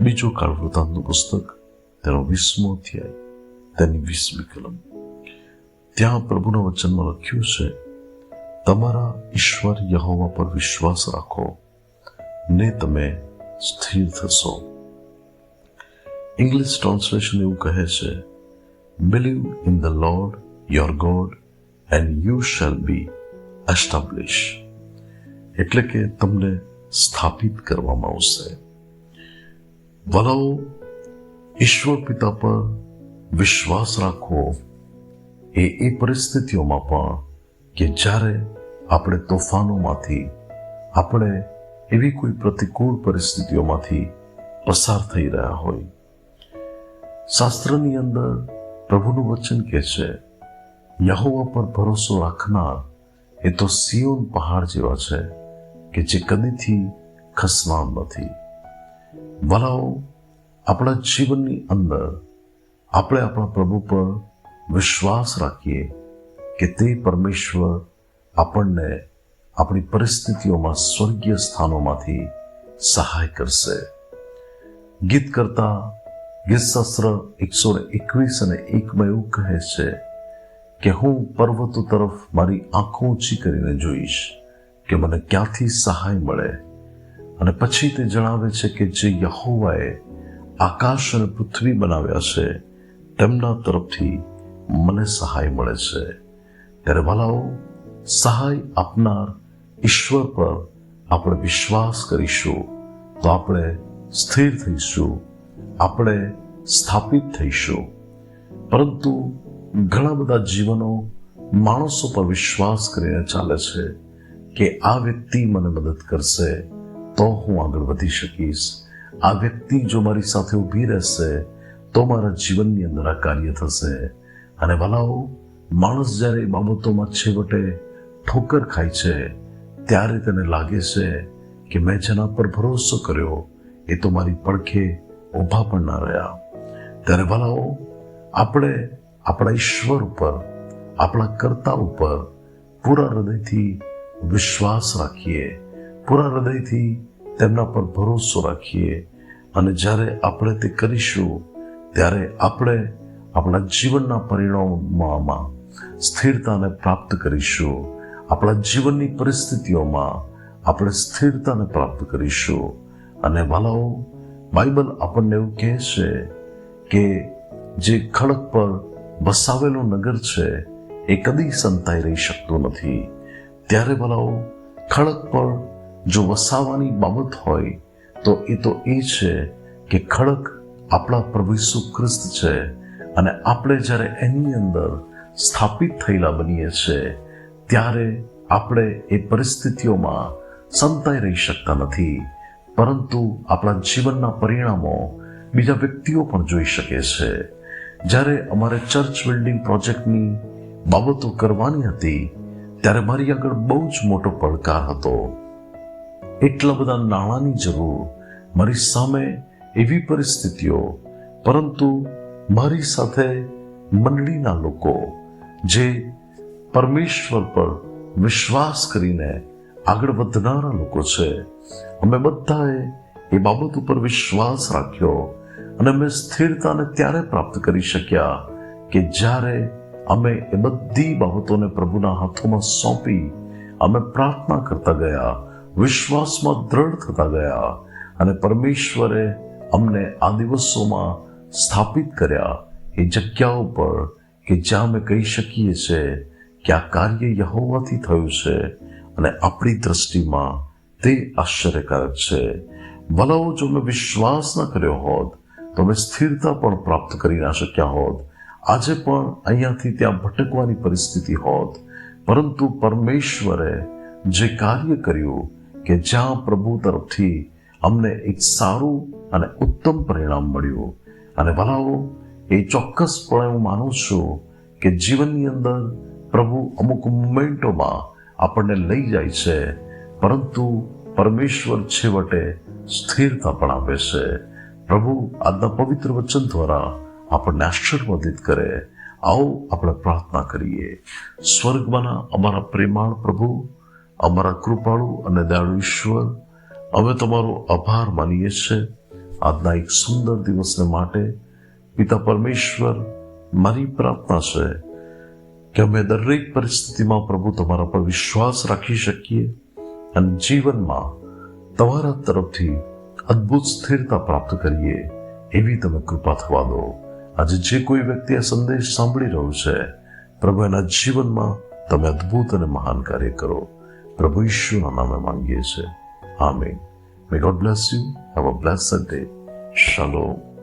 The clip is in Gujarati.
બીજો કાળ વૃતાંતનું પુસ્તક તેનો વીસમો અધ્યાય તેની વીસમી કલમ ત્યાં પ્રભુના વચનમાં લખ્યું છે તમારા ઈશ્વર યહોવા પર વિશ્વાસ રાખો ને તમે સ્થિર થશો ઇંગ્લિશ ટ્રાન્સલેશન એવું કહે છે believe in the Lord your God and you shall be establish એટલે કે તમને સ્થાપિત કરવામાં આવશે વલાઓ ઈશ્વર પિતા પર વિશ્વાસ રાખવો એ એ પરિસ્થિતિઓમાં પણ કે જ્યારે આપણે તોફાનોમાંથી, આપણે એવી કોઈ પ્રતિકૂળ પરિસ્થિતિઓમાંથી પસાર થઈ રહ્યા હોય. શાસ્ત્રની અંદર પ્રભુનું વચન કહે છે, યહોવા પર ભરોસો રાખનાર એ તો સિયોન પહાડ જેવા છે કે જે કદીથી ખસનાર નથી. વલાઓ આપણા જીવનની અંદર આપણે આપણા પ્રભુ પર વિશ્વાસ રાખીએ કે તે પરમેશ્વર આપણને આપણી પરિસ્થિતિઓમાં સ્વર્ગીય સ્થાનોમાંથી સહાય કરશે. ગીત કરતા ગીતશાસ્ત્ર એકસો એકવીસ અને એકમાં એવું કહે છે કે હું પર્વતો તરફ મારી આંખો ઊંચી કરીને જોઈશ કે મને ક્યાંથી સહાય મળે. અને પછી તે જણાવે છે કે જે યહોવાએ આકાશ અને પૃથ્વી બનાવ્યા છે, તેમના તરફથી મને સહાય મળે છે. ત્યારે વાલાઓ, સહાય આપનાર ઈશ્વર પર આપણે વિશ્વાસ કરીશું તો આપણે સ્થિર થઈશું, આપણે સ્થાપિત થઈશું. પરંતુ ઘણા બધા જીવનો માણસો પર વિશ્વાસ કરીને ચાલે છે કે આ વ્યક્તિ મને મદદ કરશે. તો હું આગળ વધી શકીશ. આ વ્યક્તિ જો મારી સાથે ઊભી રહેશે, તો મારા જીવનની અંદર આ કાર્ય થશે. અને ભલાઓ માણસ જ્યારે બાબતોમાં છેવટે ઠોકર ખાય છે, ત્યારે તેને લાગે છે કે મેં જેના પર ભરોસો કર્યો. એ તો મારી પડખે ઊભા પણ ના રહ્યા. ત્યારે ભલાઓ આપણે આપણા ઈશ્વર ઉપર, આપણા કર્તા ઉપર પૂરા હૃદયથી વિશ્વાસ રાખીએ. પૂરા હૃદયથી તેમના પર ભરોસો રાખીએ અને જ્યારે આપણે તે કરીશું, ત્યારે આપણે આપણા જીવનના પરિણામોમાં સ્થિરતાને પ્રાપ્ત કરીશું. આપણા જીવનની પરિસ્થિતિઓમાં આપણે સ્થિરતાને પ્રાપ્ત કરીશું. અને વાલાઓ, બાઇબલ આપણને એવું કહે છે કે જે ખડક પર વસાવેલું નગર છે, એ કદી સંતાઈ રહી શકતું નથી. ત્યારે ભલાઓ ખડક પર જો વસાવાની બાબત હોય, તો એ તો એ છે કે ખડક આપણા પ્રભુ ખ્રિસ્ત છે અને આપણે જ્યારે એની અંદર સ્થાપિત થયેલા બનીએ છીએ ત્યારે આપણે એ પરિસ્થિતિઓમાં સંતાઈ રહી શકતા નથી. પરંતુ આપણા જીવનના પરિણામો બીજા વ્યક્તિઓ પણ જોઈ શકે છે. જ્યારે અમારે ચર્ચ બિલ્ડિંગ પ્રોજેક્ટની બાબતો કરવાની હતી, ત્યારે મારી આગળ બહુ જ મોટો પડકાર હતો. એટલા બધા નાણાંની જરૂર. મારી સામે એવી પરિસ્થિતિઓ, પરંતુ મારી સાથે મંડળીના લોકો, જે પરમેશ્વર પર વિશ્વાસ કરીને આગળ વધનારા લોકો છે. અમે બધાએ એ બાબત ઉપર વિશ્વાસ રાખ્યો અને અમે સ્થિરતાને ત્યારે પ્રાપ્ત કરી શક્યા કે જ્યારે અમે એ બધી બાબતોને પ્રભુના હાથોમાં સોંપી, અમે પ્રાર્થના કરતા ગયા વિશ્વાસમાં દ્રઢ થતા ગયા અને પરમેશ્વરે અમને આ દિવસોમાં સ્થાપિત કર્યા એ જગ્યાઓ પર કે જ્યાં અમે કહી શકીએ છીએ કે આ કાર્ય યહોવાથી થયું છે અને આપણી દ્રષ્ટિમાં તે આશ્ચર્યકારક છે. વલાઓ જો મેં વિશ્વાસ ન કર્યો હોત, તો અમે સ્થિરતા પણ પ્રાપ્ત કરી ના શક્યા હોત. આજે પણ અહીંયાથી ત્યાં ભટકવાની પરિસ્થિતિ હોત. પરંતુ પરમેશ્વરે જે કાર્ય કર્યું કે જ્યાં પ્રભુ તરફથી અમને એક સારું અને ઉત્તમ પરિણામ મળ્યું. અને ભલાઓ એ ચોક્કસપણે હું માનું છું કે જીવનની અંદર પ્રભુ અમુક મુમેન્ટોમાં આપણને લઈ જાય છે, પરંતુ પરમેશ્વર છેવટે સ્થિરતા પણ આપે છે. પ્રભુ આજના પવિત્ર વચન દ્વારા આપણને આશીર્વાદિત કરે. આવો આપણે પ્રાર્થના કરીએ. સ્વર્ગમાંના અમારા પ્રેમાળ પ્રભુ અમારા કૃપાળુ અને દયાળુ ઈશ્વર, અમે તમારો આભાર માનીએ છીએ. આજના એક સુંદર દિવસને માટે પિતા પરમેશ્વર મારી પ્રાર્થના છે કે અમે દરેક પરિસ્થિતિમાં પ્રભુ તમારા પર વિશ્વાસ રાખી શકીએ અને જીવનમાં તમારા તરફથી અદ્ભુત સ્થિરતા પ્રાપ્ત કરીએ એવી તમે કૃપા થવા દો. આજે જે કોઈ વ્યક્તિ આ સંદેશ સાંભળી રહ્યો છે, પ્રભુ એના જીવનમાં તમે અદ્ભુત અને મહાન કાર્ય કરો. પ્રભુ ઈશ્વરના નામે માંગીએ છીએ. Amen may God bless you have a blessed day શાલોમ